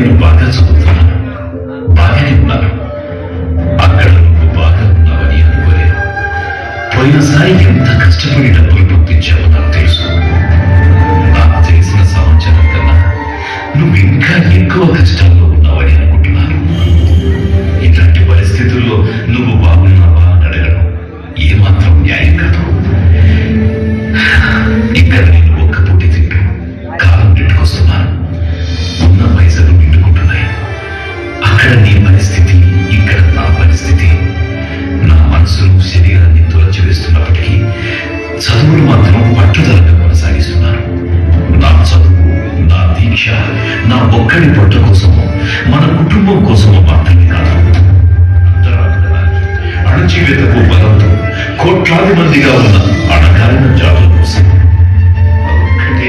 నేను బాధ చదువుతున్నాను బాగానే ఉన్నాను అక్కడ నువ్వు బాగా ఉన్నావని అనుకోలేదు. పోయినసారి ఎంత కష్టపడి డబ్బులు పంపించావో నాకు తెలుసు. నాకు తెలిసిన సమాచారం కన్నా నువ్వు ఇంకా ఎక్కువ ఒక్కడి పొట్ట కోసము మన కుటుంబం కోసము మాత్రమే కాదు. అణచివేతకు బలంతో కోట్లాది మందిగా ఉన్న అణగారిన జాతుల కోసం ఒక్కటే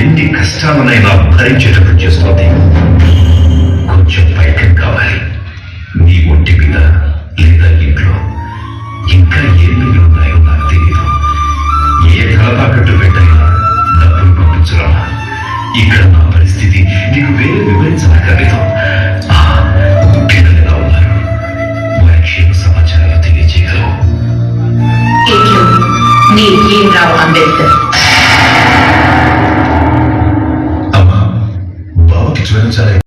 ఎన్ని కష్టాలనైనా భరించేటట్టు చేస్తుంది now and later.